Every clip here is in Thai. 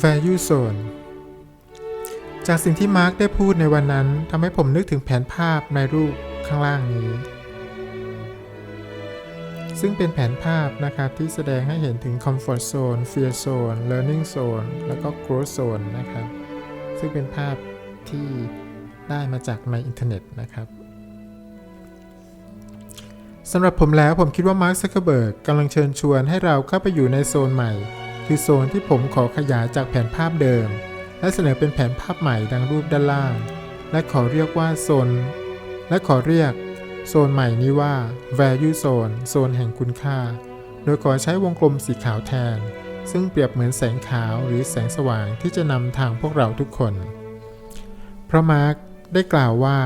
value zone จากสิ่งที่มาร์กได้พูดในวันนั้นทำให้ผมนึกถึงแผนภาพในรูปข้างล่างนี้ ซึ่งเป็นแผนภาพนะครับที่แสดงให้เห็นถึง comfort zone fear zone learning zone แล้วก็ growth zone นะครับ ซึ่งเป็นภาพที่ได้มาจากในอินเทอร์เน็ตนะครับสำหรับผมแล้วผมคิดว่ามาร์คซักเคเบิร์กกำลังเชิญชวนให้เราเข้าไปอยู่ในโซนใหม่ คือโซนที่ผมขอขยายจากแผนภาพเดิม และเสนอเป็นแผนภาพใหม่ดังรูปด้านล่าง และขอเรียกว่าโซน และขอเรียกโซนใหม่นี้ว่า value zone โซนแห่งคุณค่า โดยขอใช้วงกลมสีขาวแทน ซึ่งเปรียบเหมือนแสงขาวหรือแสงสว่างที่จะนำทางพวกเราทุกคนเพราะมาร์กได้กล่าวว่า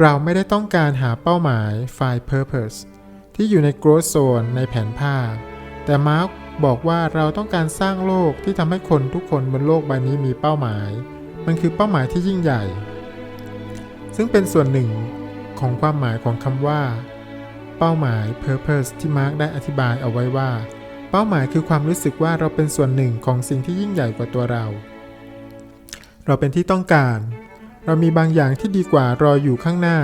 เราไม่ได้ต้องการหาเป้าหมาย find purpose ที่อยู่ใน growth zone ในแผนภาพ แต่มาร์ก บอกว่าเราต้องการสร้างโลกที่ทำให้คนทุกคนบนโลกใบนี้มีเป้าหมาย มันคือเป้าหมายที่ยิ่งใหญ่ ซึ่งเป็นส่วนหนึ่งของความหมายของคำว่า เป้าหมาย purpose ที่มาร์กได้อธิบายเอาไว้ว่า เป้าหมายคือความรู้สึกว่าเราเป็นส่วนหนึ่งของสิ่งที่ยิ่งใหญ่กว่าตัวเรา เราเป็นที่ต้องการ เรามีบางอย่างที่ดีกว่ารออยู่ข้างหน้า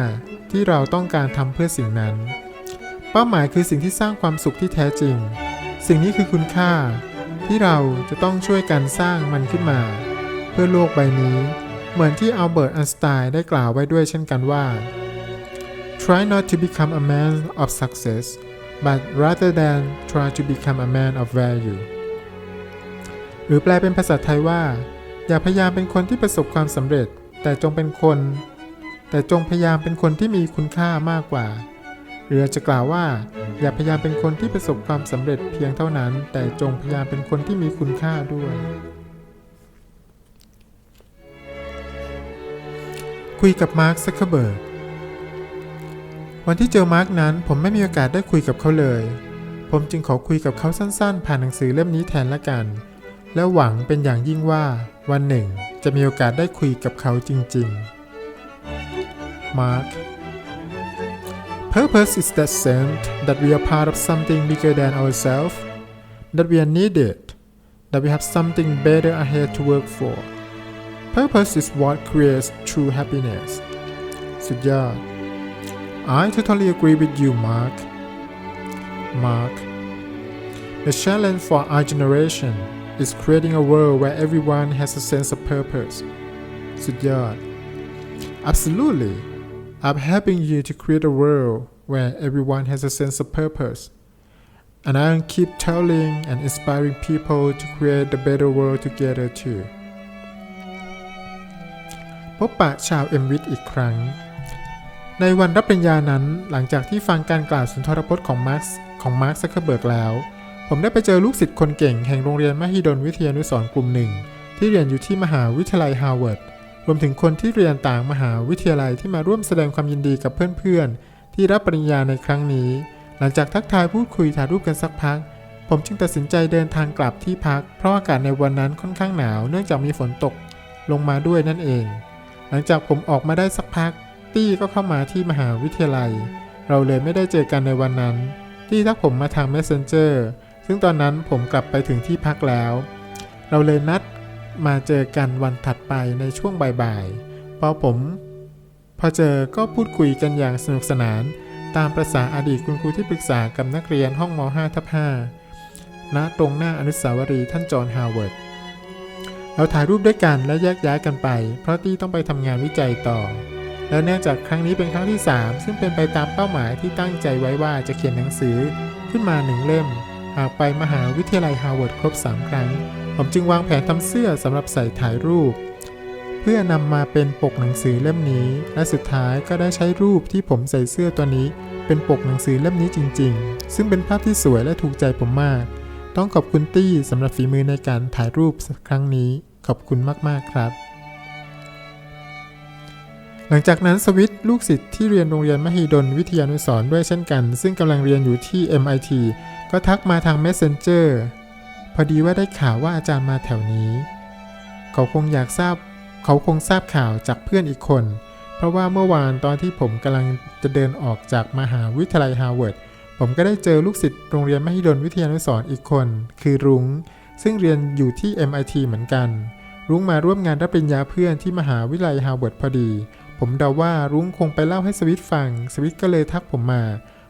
ที่เราต้องการทำเพื่อสิ่งนั้น เป้าหมายคือสิ่งที่สร้างความสุขที่แท้จริง สิ่งนี้คือคุณค่า ที่เราจะต้องช่วยกันสร้างมันขึ้นมา เพื่อโลกใบนี้ เหมือนที่อัลเบิร์ตอันสไตน์ได้กล่าวไว้ด้วยเช่นกันว่า try not to become a man of success but rather than try to become a man of value หรือแปลเป็นภาษาไทยว่า อย่าพยายามเป็นคนที่ประสบความสำเร็จ แต่จงเป็นคน แต่จงพยายามเป็นคนที่มีคุณค่ามากกว่า รือจะกล่าวว่า อย่าพยายามเป็นคนที่ประสบความสำเร็จเพียงเท่านั้น แต่จงพยายามเป็นคนที่มีคุณค่าด้วย คุยกับมาร์คซักเคเบิร์กวันที่เจอมาร์คนั้นผมไม่มีโอกาสได้คุยกับเขาเลย ผมจึงขอคุยกับเขาสั้นๆ ผ่านหนังสือเล่มนี้แทนละกัน และหวังเป็นอย่างยิ่งว่า วันหนึ่งจะมีโอกาสได้คุยกับเขาจริงๆ Mark Purpose is that sense that we are part of something bigger than ourselves, that we are needed, that we have something better ahead to work for. Purpose is what creates true happiness. สุดยอด I totally agree with you, Mark. Mark. The challenge for our generation is creating a world where everyone has a sense of purpose. สุดยอด Absolutely. I'm helping you to create a world where everyone has a sense of purpose. And I'll keep telling and inspiring people to create a better world together too. พบปะชาวเอ็มวิทอีกครั้ง ในวันรับปริญญานั้นหลังจากที่ฟังการกล่าวสุนทรพจน์ของมาร์คของมาร์คซักเคอร์เบิร์กแล้ว ผมได้ไปเจอลูกศิษย์คนเก่งแห่งโรงเรียนมหิดลวิทยานุสรณ์กลุ่มหนึ่ง ที่เรียนอยู่ที่มหาวิทยาลัยฮาร์วาร์ด รวมถึงคนที่เรียนต่างมหาวิทยาลัยที่มาร่วมแสดงความยินดีกับเพื่อนๆ ที่รับปริญญาในครั้งนี้ หลังจากทักทายพูดคุยถ่ายรูปกันสักพัก ผมจึงตัดสินใจเดินทางกลับที่พัก เพราะอากาศในวันนั้นค่อนข้างหนาวเนื่องจากมีฝนตกลงมาด้วยนั่นเอง หลังจากผมออกมาได้สักพัก ตี้ก็เข้ามาที่มหาวิทยาลัย เราเลยไม่ได้เจอกันในวันนั้น ตี้ทักผมมาทาง Messenger ซึ่งตอนนั้นผมกลับไปถึงที่พักแล้ว เราเลยนัด มาเจอกันวันถัดไปในช่วงบ่ายๆพอผม พอเจอก็พูดคุยกันอย่างสนุกสนาน ตามประษาอดีตคุณครูที่ปรึกษากับนักเรียนห้องม .5 ทับ5ณตรงหน้าอนุสาวรีย์ท่านจอห์นฮาวเวิร์ดเราถ่ายรูปด้วยกันและแยกย้ายกันไป เพราะตี้ต้องไปทำงานวิจัยต่อ แล้วเนื่องจากครั้งนี้เป็นครั้งที่ 3 ซึ่งเป็นไปตามเป้าหมายที่ตั้งใจไว้ว่าจะเขียนหนังสือขึ้นมาหนึ่งเล่ม หากไปมหาวิทยาลัยฮาร์วาร์ดครบ 3 ครั้ง ผมจึงวางแผนทำเสื้อสำหรับใส่ถ่ายรูป เพื่อนำมาเป็นปกหนังสือเล่มนี้ และสุดท้ายก็ได้ใช้รูปที่ผมใส่เสื้อตัวนี้ เป็นปกหนังสือเล่มนี้จริง ๆ ซึ่งเป็นภาพที่สวยและถูกใจผมมาก ต้องขอบคุณตี้สำหรับฝีมือในการถ่ายรูปครั้งนี้ ขอบคุณมากๆครับ หลังจากนั้นสวิตลูกศิษย์ที่เรียนโรงเรียนมหิดลวิทยานุสรด้วยเช่นกัน ซึ่งกำลังเรียนอยู่ที่ MIT ก็ทักมาทาง Messenger พอดีว่าได้ข่าวว่าอาจารย์มาแถวนี้ เขาคงอยากทราบ เขาคงทราบข่าวจากเพื่อนอีกคน เพราะว่าเมื่อวานตอนที่ผมกำลังจะเดินออกจากมหาวิทยาลัยฮาร์วาร์ดผมก็ได้เจอลูกศิษย์โรงเรียนมหิดลวิทยานุสรอีกคน คือรุง้ง ซึ่งเรียนอยู่ที่ MIT เหมือนกัน รุ้งมาร่วมงานรับปริญญาเพื่อนที่มหาวิทยาลัยฮาร์วาร์ดพอดี ผมเดาว่ารุ้งคงไปเล่าให้สวิตฟัง สวิตก็เลยทักผมมา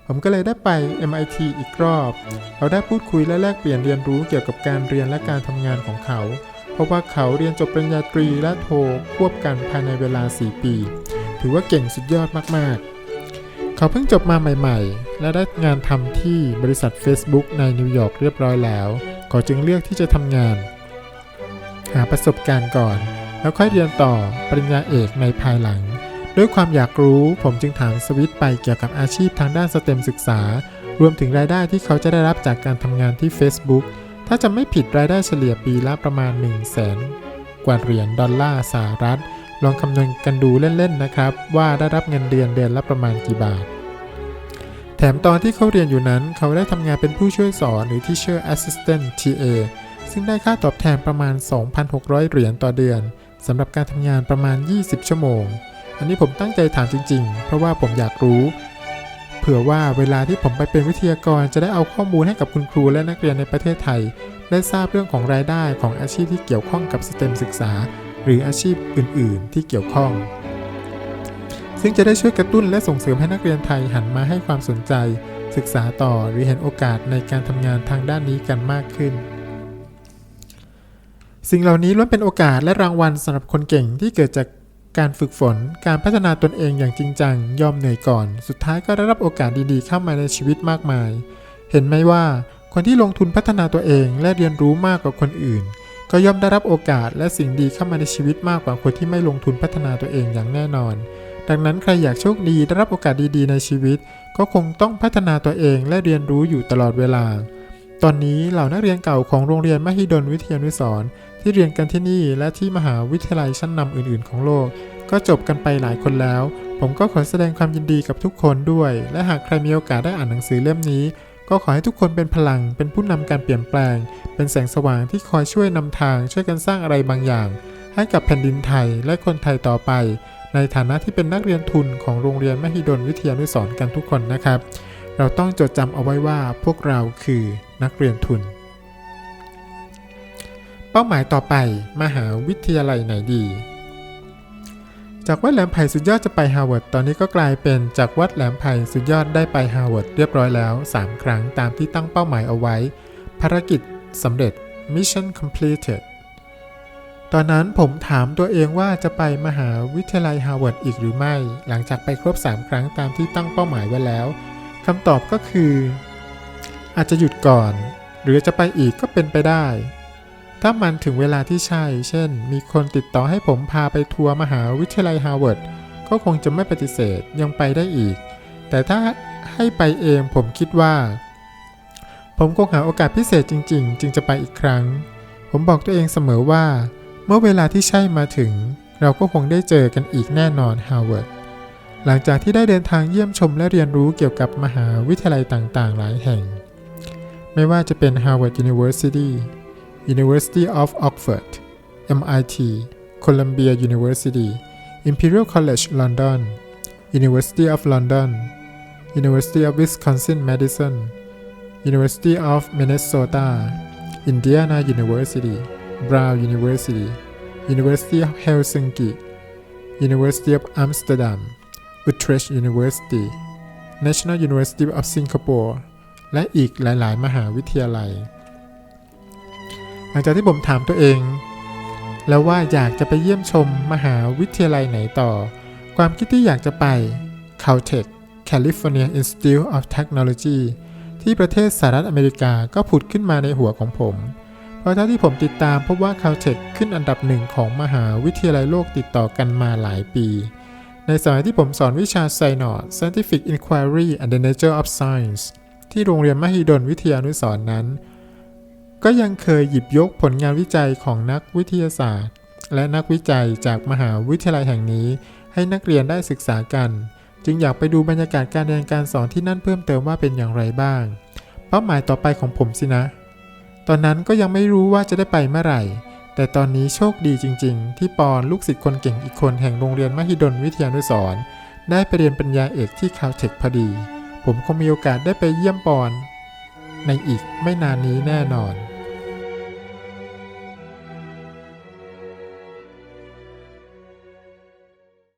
ผมก็เลยได้ไป MIT อีกรอบ เราได้พูดคุยและแลกเปลี่ยนเรียนรู้เกี่ยวกับการเรียนและการทำงานของเขา เพราะว่าเขาเรียนจบปริญญาตรีและโทควบกันภายในเวลา 4 ปี ถือว่าเก่งสุดยอดมากๆ เขาเพิ่งจบมาใหม่ ๆ และได้งานทำที่บริษัท Facebook ในนิวยอร์กเรียบร้อยแล้ว เขาจึงเลือกที่จะทำงาน หาประสบการณ์ก่อน แล้วค่อยเรียนต่อปริญญาเอกในภายหลัง ด้วยความอยากรู้ผมจึงถามสวิตไปเกี่ยวกับอาชีพทางด้านสเต็มศึกษา รวมถึงรายได้ที่เขาจะได้รับจากการทำงานที่ Facebook ถ้าจะไม่ผิดรายได้เฉลี่ยปีละประมาณ 1 0 0 0 0แสนกว่าเหรียญดอลลาร์สหรัฐ ลองคำนวณกันดูเล่นๆนะครับ ว่าได้รับเงินเดือนเดือนละประมาณกี่บาท แถมตอนที่เขาเรียนอยู่นั้น เขาได้ทำงานเป็นผู้ช่วยสอนหรือ Teacher Assistant TA ซึ่งได้ค่าตอบแทนประมาณ 2,600 เหรียญต่อเดือนสำหรับการทำงานประมาณ 20 ชั่วโมง อันนี้ผมตั้งใจถามจริง ๆ เพราะว่าผมอยากรู้ เผื่อว่าเวลาที่ผมไปเป็นวิทยากรจะได้เอาข้อมูลให้กับคุณครูและนักเรียนในประเทศไทย ได้ทราบเรื่องของรายได้ของอาชีพที่เกี่ยวข้องกับสเต็มศึกษา หรืออาชีพอื่น ๆ ที่เกี่ยวข้อง ซึ่งจะได้ช่วยกระตุ้นและส่งเสริมให้นักเรียนไทยหันมาให้ความสนใจ ศึกษาต่อหรือเห็นโอกาสในการทำงานทางด้านนี้กันมากขึ้นสิ่งเหล่านี้ล้วนเป็นโอกาสและรางวัลสำหรับคนเก่งที่เกิดจาก การฝึกฝน การพัฒนาตนเองอย่างจริงจัง ยอมเหนื่อยก่อน สุดท้ายก็ได้รับโอกาสดีๆ เข้ามาในชีวิตมากมาย เห็นไหมว่าคนที่ลงทุนพัฒนาตัวเองและเรียนรู้มากกว่าคนอื่น ก็ย่อมได้รับโอกาสและสิ่งดีเข้ามาในชีวิตมากกว่าคนที่ไม่ลงทุนพัฒนาตัวเองอย่างแน่นอน ดังนั้นใครอยากโชคดีได้รับโอกาสดีๆ ในชีวิต ก็คงต้องพัฒนาตัวเองและเรียนรู้อยู่ตลอดเวลา ตอนนี้เหล่านักเรียนเก่าของโรงเรียนมหิดลวิทยานุสร ที่เรียนกันที่นี่และที่มหาวิทยาลัยชั้นนำอื่น ๆ ของโลก ก็จบกันไปหลายคนแล้ว ผมก็ขอแสดงความยินดีกับทุกคนด้วย และหากใครมีโอกาสได้อ่านหนังสือเล่มนี้ ก็ขอให้ทุกคนเป็นพลัง เป็นผู้นำการเปลี่ยนแปลง เป็นแสงสว่างที่คอยช่วยนำทาง ช่วยกันสร้างอะไรบางอย่าง ให้กับแผ่นดินไทยและคนไทยต่อไป ในฐานะที่เป็นนักเรียนทุนของโรงเรียนมหิดลวิทยานุสรกันทุกคนนะครับ เราต้องจดจำเอาไว้ว่าพวกเราคือนักเรียนทุน เป้าหมายต่อไปมหาวิทยาลัยไหนดี จากวัดแหลมไผ่สุดยอดจะไปฮาร์วาร์ดตอนนี้ก็กลายเป็นจากวัดแหลมไผ่สุดยอดได้ไปฮาร์วาร์ดเรียบร้อยแล้ว 3 ครั้งตามที่ตั้งเป้าหมายเอาไว้ ภารกิจสำเร็จ Mission completed ตอนนั้นผมถามตัวเองว่าจะไปมหาวิทยาลัยฮาร์วาร์ดอีกหรือไม่ หลังจากไปครบ 3 ครั้งตามที่ตั้งเป้าหมายไว้แล้วคำตอบก็คือ อาจจะหยุดก่อน หรือจะไปอีกก็เป็นไปได้ ถ้ามันถึงเวลาที่ใช่ เช่น มีคนติดต่อให้ผมพาไปทัวร์มหาวิทยาลัยฮาร์วาร์ด ก็คงจะไม่ปฏิเสธยังไปได้อีก แต่ถ้าให้ไปเองผมคิดว่า ผมคงหาโอกาสพิเศษจริง ๆ จึงจะไปอีกครั้ง ผมบอกตัวเองเสมอว่า เมื่อเวลาที่ใช่มาถึง เราก็คงได้เจอกันอีกแน่นอนฮาร์วาร์ด หลังจากที่ได้เดินทางเยี่ยมชมและเรียนรู้เกี่ยวกับมหาวิทยาลัยต่างๆ หลายแห่ง ไม่ว่าจะเป็น Harvard University University of Oxford MIT Columbia University Imperial College London University of London University of Wisconsin-Madison University of Minnesota Indiana University Brown University University of Helsinki University of Amsterdam Utrecht University National University of Singapore และอีกหลาย ๆ มหาวิทยาลัย หลังจากที่ผมถามตัวเอง แล้วว่าอยากจะไปเยี่ยมชมมหาวิทยาลัยไหนต่อ ความคิดที่อยากจะไป Caltech California Institute of Technology ที่ประเทศสหรัฐอเมริกาก็ผุดขึ้นมาในหัวของผม เพราะเท่าที่ผมติดตามพบว่า Caltech ขึ้นอันดับหนึ่งของมหาวิทยาลัยโลกติดต่อกันมาหลายปี ในสมัยที่ผมสอนวิชา Synod Scientific Inquiry and the Nature of Science ที่โรงเรียนมหิดลวิทยานุสรณ์นั้น ก็ยังเคยหยิบยกผลงานวิจัยของนักวิทยาศาสตร์ และนักวิจัยจากมหาวิทยาลัยแห่งนี้ ให้นักเรียนได้ศึกษากัน จึงอยากไปดูบรรยากาศการเรียนการสอนที่นั่นเพิ่มเติมว่าเป็นอย่างไรบ้าง เป้าหมายต่อไปของผมสินะ ตอนนั้นก็ยังไม่รู้ว่าจะได้ไปเมื่อไหร่ แต่ตอนนี้โชคดีจริง ๆ ที่ปอนลูกศิษย์คนเก่งอีกคนแห่งโรงเรียนมหิดลวิทยานุสรได้ไปเรียนปริญญาเอกที่คาวเทคพอดี ผมคงมีโอกาสได้ไปเยี่ยมปอนในอีกไม่นานนี้แน่นอน